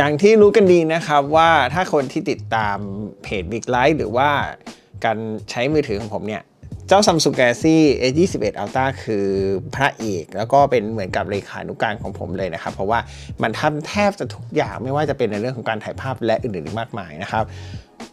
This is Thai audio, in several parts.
อย่างที่รู้กันดีนะครับว่าถ้าคนที่ติดตามเพจ Big Light หรือว่าการใช้มือถือของผมเนี่ย เจ้า Samsung Galaxy A21 Ultra คือพระเอกแล้วก็เป็นเหมือนกับเลขานุการของผมเลยนะครับ เพราะว่ามันทำแทบจะทุกอย่างไม่ว่าจะเป็นในเรื่องของการถ่ายภาพและอื่นๆมากมายนะครับ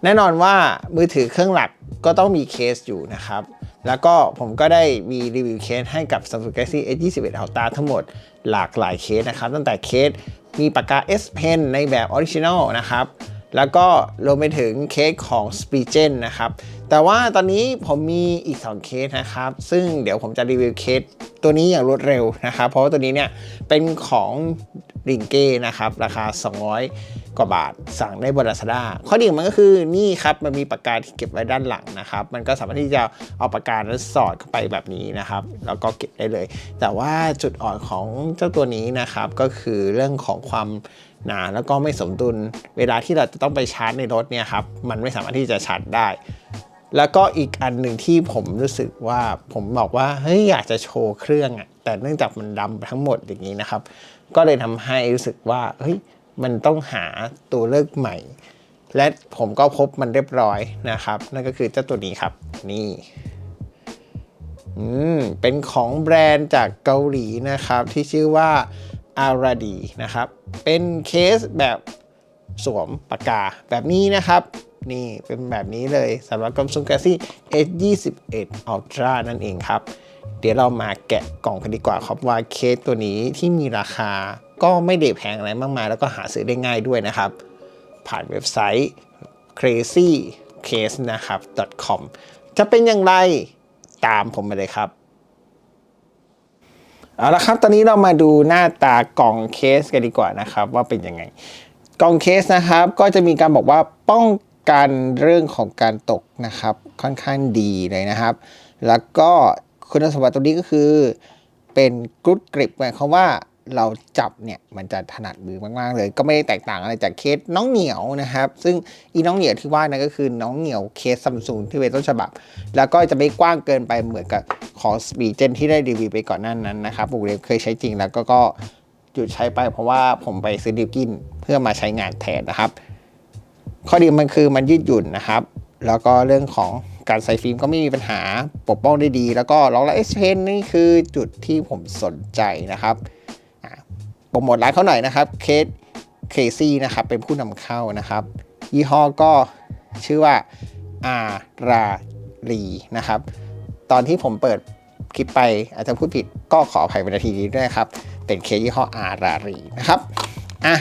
แน่นอนว่ามือถือเครื่องหลักก็ต้องมีเคสอยู่นะครับ แล้วก็ผมก็ได้มีรีวิวเคสให้กับ Samsung Galaxy S21 Ultra ทั้งหมดหลากหลายเคสนะครับ ตั้งแต่เคส มีปากกา S Pen ในแบบออริจินอลนะครับแล้วก็รวมไปถึงเคสของ s p e g e n นะครับ แต่ว่าตอนนี้ผมมีอีก 2 เคสนะครับ ซึ่งเดี๋ยวผมจะรีวิวเคสตัวนี้อย่างรวดเร็วนะครับ เพราะว่าตัวนี้เนี่ยเป็นของริงเก้นะครับ ราคา200 กว่าบาท สั่งได้บน Lazada ข้อดีของมันก็คือนี่ครับมันมีปากกาที่เก็บไว้ด้านหลังนะครับ มันก็สามารถที่จะเอาปากกานั้นสอดเข้าไปแบบนี้นะครับ แล้วก็เก็บได้เลย แต่ว่าจุดอ่อนของเจ้าตัวนี้นะครับก็คือเรื่องของความหนาแล้วก็ไม่สมดุล เวลาที่เราจะต้องไปชาร์จในรถเนี่ยครับมันไม่สามารถที่จะชาร์จได้แล้วก็อีกอันหนึ่งที่ผมรู้สึกว่าผมบอกว่าเฮ้ยอยากจะโชว์เครื่องอะแต่เนื่องจากมันดำทั้งหมดอย่างนี้นะครับ ก็เลยทำให้รู้สึกว่าเฮ้ย มันต้องหาตัวเลือกใหม่ และผมก็พบมันเรียบร้อยนะครับ นั่นก็คือเจ้าตัวนี้ครับ นี่อืมเป็นของแบรนด์จากเกาหลีนะครับ ที่ชื่อว่าอาราดีนะครับ เป็นเคสแบบสวมปากกาแบบนี้นะครับ นี่เป็นแบบนี้เลยสำหรับ Samsung Galaxy S21 Ultra นั่นเองครับ เดี๋ยวเรามาแกะกล่องกันดีกว่าครับว่าเคสตัวนี้ที่มีราคาก็ไม่ได้แพงอะไรมากมาย แล้วก็หาซื้อได้ง่ายด้วยนะครับ ผ่านเว็บไซต์ crazycase นะครับ .com จะเป็นอย่างไรตามผมมาเลยครับเอาละครับตอนนี้เรามาดูหน้าตากล่องเคสกันดีกว่านะครับ ว่าเป็นยังไง กล่องเคสนะครับ ก็จะมีการบอกว่าป้องกันเรื่องของการตกนะครับ ค่อนข้างดีเลยนะครับ แล้วก็ คุณสมบัติตัวนี้ก็คือ เป็นกรุ๊ดกริบหมายความว่าเราจับเนี่ยมันจะถนัดมือมากๆเลย ก็ไม่ได้แตกต่างอะไรจากเคสน้องเหนียวนะครับ ซึ่งอีน้องเหนียวที่ว่านั่นก็คือน้องเหนียวเคสซัมซุงที่เป็นต้นฉบับ แล้วก็จะไม่กว้างเกินไปเหมือนกับของสปีเจนที่ได้รีวิวไปก่อนหน้านั้นนะครับผมเคยใช้จริงแล้วก็ก็หยุดใช้ไปเพราะว่าผมไปซื้อดิวกินเพื่อมาใช้งานแทนนะครับ ข้อดีมันคือมันยืดหยุ่นนะครับ แล้วก็เรื่องของ การใส่ฟิล์มก็ไม่มีปัญหาปกป้องได้ดี แล้วก็ล็อกและเอสเพนนี่คือจุดที่ผมสนใจนะครับโปรโมทร้านเขาหน่อยนะครับเคสเคซี่นะครับเป็นผู้นำเข้านะครับ ยี่ห้อก็ชื่อว่าอารารีนะครับ ตอนที่ผมเปิดคลิปไปอาจจะพูดผิดก็ขออภัยในนาทีนี้ด้วยครับ เป็นเคสยี่ห้ออารารีนะครับอะ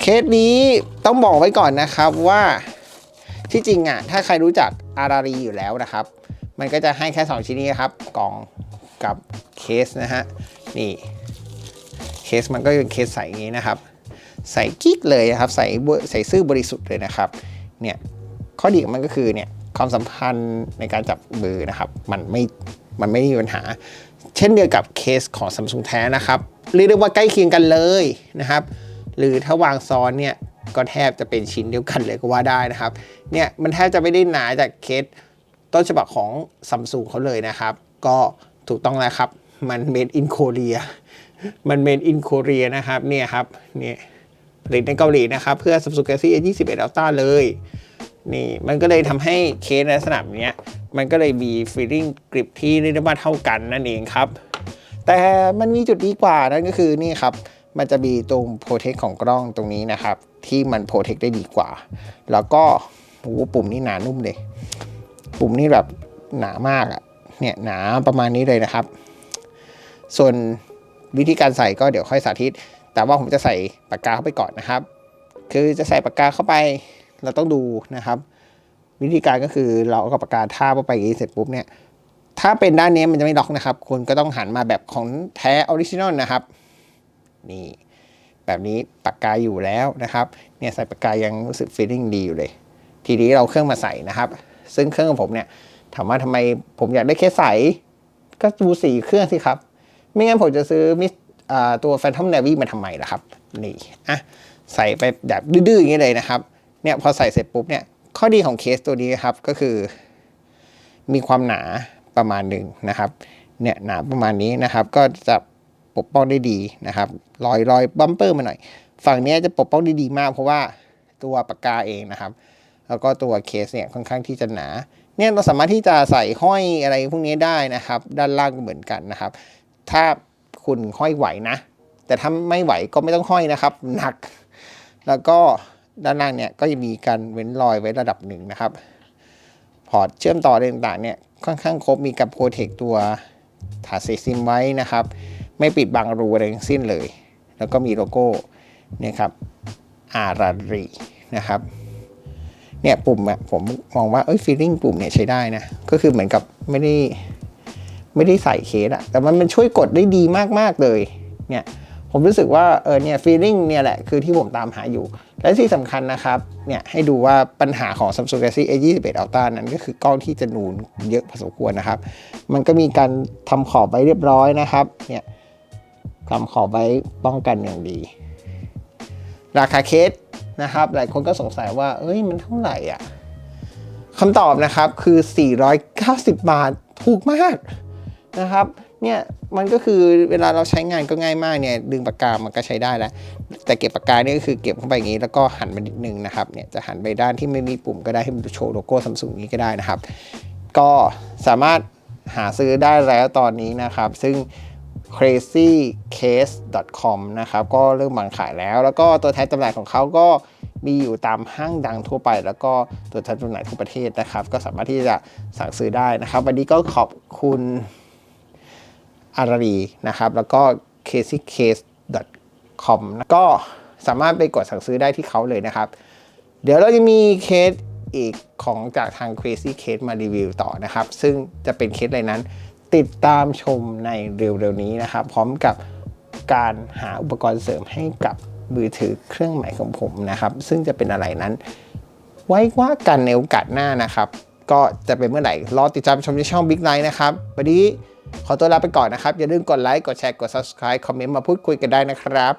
เคสนี้ต้องบอกไว้ก่อนนะครับว่าที่จริงอะถ้าใครรู้จัก อารารีอยู่แล้วนะครับ มันก็จะให้แค่ 2 ชิ้นนี้ครับ กล่องกับเคสนะฮะ นี่ เคสมันก็เป็นเคสใสอย่างนี้นะครับ ใส่กิ๊กเลยนะครับ ใส่ใส่ซื่อบริสุทธิ์เลยนะครับ เนี่ย ข้อดีของมันก็คือเนี่ยความสัมพันธ์ในการจับมือนะครับ มันไม่ มันไม่มีปัญหา เช่นเดียวกับเคสของ Samsung แท้นะครับ เรียกได้ว่าใกล้เคียงกันเลยนะครับ หรือถ้าวางซ้อนเนี่ย ก็แทบจะเป็นชิ้นเดียวกันเลยก็ว่าได้นะครับ เนี่ยมันแทบจะไม่ได้หนาจากเคสต้นฉบับของซัมซุงเขาเลยนะครับ ก็ถูกต้องแล้วครับ มัน made in Korea มัน made in Korea นะครับเนี่ยครับเนี่ยผลิตในเกาหลีนะครับ เพื่อ Samsung Galaxy A21 Ultra เลยนี่มันก็เลยทำให้เคสในลักษณะแบบเนี้ยมันก็เลยมี feeling grip ที่เรียกได้ว่าเท่ากันนั่นเองครับ แต่มันมีจุดดีกว่านั่นก็คือนี่ครับ มันจะมีตรงโปรเทคของกล้องตรงนี้นะครับ ที่มันโปรเทคได้ดีกว่า แล้วก็โอ้ปุ่มนี่หนานุ่มเลย ปุ่มนี่แบบหนามากอะ่ะ เนี่ยหนาประมาณนี้เลยนะครับ ส่วนวิธีการใส่ก็เดี๋ยวค่อยสาธิต แต่ว่าผมจะใส่ปากกาเข้าไปก่อนนะครับ คือจะใส่ปากกาเข้าไป เราต้องดูนะครับ วิธีการก็คือเราเอาปากกาทาเข้าไปอย่างนี้เสร็จปุ๊บเนี่ย ถ้าเป็นด้านนี้มันจะไม่ล็อกนะครับ คุณก็ต้องหันมาแบบของแท้ออริจินอลนะครับ นี่ แบบนี้ปากกาอยู่แล้วนะครับเนี่ยใส่ปากกายังรู้สึกฟีลลิ่งดีอยู่เลย ทีนี้เราเครื่องมาใส่นะครับ ซึ่งเครื่องของผมเนี่ยถามว่าทำไมผมอยากได้แค่ใสก็ดูสีเครื่องสิครับ ไม่งั้นผมจะซื้อมิสตัว Phantom Navy มาทำไมล่ะครับนี่อะใส่ไปแบบดื้อๆอย่างนี้เลยนะครับเนี่ยพอใส่เสร็จปุ๊บเนี่ยข้อดีของเคสตัวนี้ครับก็คือ มีความหนาประมาณหนึ่งนะครับเนี่ยหนาประมาณนี้นะครับ ก็จะ ปกป้องได้ดีนะครับรอยรอยบัมเปอร์มาหน่อย ฝั่งนี้จะปกป้องได้ดีมาก เพราะว่าตัวปากกาเองนะครับ แล้วก็ตัวเคสเนี่ยค่อนข้างที่จะหนา เนี่ยเราสามารถที่จะใส่ห้อยอะไรพวกนี้ได้นะครับ ด้านล่างก็เหมือนกันนะครับ ถ้าคุณห้อยไหวนะ แต่ถ้าไม่ไหวก็ไม่ต้องห้อยนะครับหนัก แล้วก็ด้านล่างเนี่ยก็จะมีการเว้นรอยไว้ระดับหนึ่งนะครับพอร์ตเชื่อมต่อต่างๆเนี่ยค่อนข้างครบมีกับโปรเทคตัวถาดเซซิมไว้นะครับ ไม่ปิดบังรูอะไรทั้งสิ้นเลย แล้วก็มีโลโก้เนี่ยครับอารารีนะครับเนี่ยปุ่มอะผมมองว่าเอ้ยฟีลลิ่งปุ่มเนี่ยใช้ได้นะ ก็คือเหมือนกับไม่ได้ไม่ได้ใส่เคสอะแต่มันมันช่วยกดได้ดีมากๆเลยเนี่ยผมรู้สึกว่าเออเนี่ยฟีลลิ่งเนี่ยแหละคือที่ผมตามหาอยู่ และที่สำคัญนะครับเนี่ยให้ดูว่าปัญหาของ Samsung Galaxy A21 Ultra นั้นก็คือกล้องที่จะนูนเยอะพอสมควรนะครับ มันก็มีการทำขอบไว้เรียบร้อยนะครับเนี่ย ทำขอบไว้ป้องกันอย่างดี ราคาเคสนะครับ หลายคนก็สงสัยว่า เอ้ยมันเท่าไหร่อะคำตอบนะครับคือ 490 บาทถูกมากนะครับเนี่ยมันก็คือเวลาเราใช้งานก็ง่ายมากเนี่ยดึงปากกา มันก็ใช้ได้แล้ว แต่เก็บปากกาเนี่ยก็คือเก็บเข้าไปอย่างนี้ แล้วก็หันมานิดนึงนะครับเนี่ยจะหันไปด้านที่ไม่มีปุ่มก็ได้ให้มันโชว์โลโก้ซัมซุงนี้ก็ได้นะครับ ก็สามารถหาซื้อได้แล้วตอนนี้นะครับ ซึ่ง crazycase.com นะครับ ก็เริ่มวางขายแล้ว แล้วก็ตัวแทนจำหน่ายของเขาก็มีอยู่ตามห้างดังทั่วไป แล้วก็ตัวแทนจำหน่ายทั่วประเทศนะครับ ก็สามารถที่จะสั่งซื้อได้นะครับ วันนี้ก็ขอบคุณอารารีนะครับ แล้วก็ crazycase.com นะก็สามารถไปกดสั่งซื้อได้ที่เขาเลยนะครับ เดี๋ยวเราจะมีเคสอีกของจากทาง Crazy Case มารีวิวต่อนะครับ ซึ่งจะเป็นเคสอะไรนั้น ติดตามชมในเร็วๆนี้นะครับ พร้อมกับการหาอุปกรณ์เสริมให้กับมือถือเครื่องใหม่ของผมนะครับ ซึ่งจะเป็นอะไรนั้น ไว้ว่ากันในโอกาสหน้านะครับ ก็จะเป็นเมื่อไหร่ รอติดตามชมในช่อง Big Line นะครับ วันนี้ขอตัวลาไปก่อนนะครับ อย่าลืมกดไลค์ กดแชร์ กด subscribe คอมเมนต์มาพูดคุยกันได้นะครับ